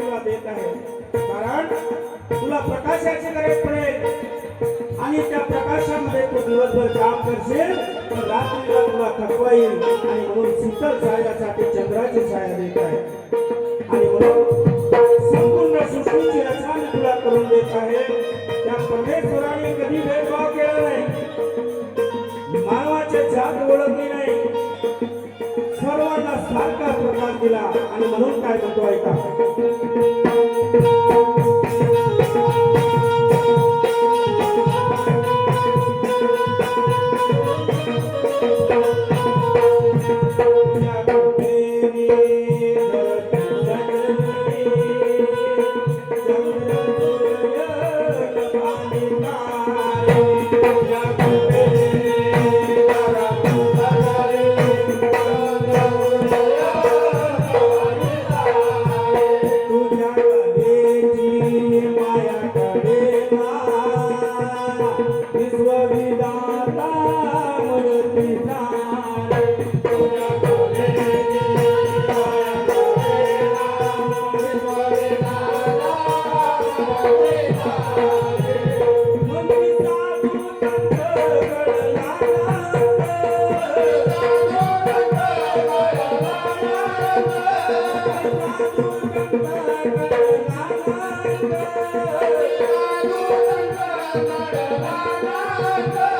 तुला देत आहे. कारण तुला प्रकाशाचे गरज पडेल आणि त्या प्रकाशामध्ये तू दिवसभर काम करशील तर रात्रीला तुला थकवा येईल. आणि म्हणून शीतल सायासाठी चंद्राची छाया देत आहे. आणि म्हणून संपूर्ण सृष्टीची रचना मी तुला करून देत आहे. त्या परमेश्वराने कधी भेदभाव केला नाही. मानवाचे जात ओळखली नाही. सर्वांना सारखा प्रकार दिला. आणि म्हणून काय म्हणतो ऐका Thank you. Thank you.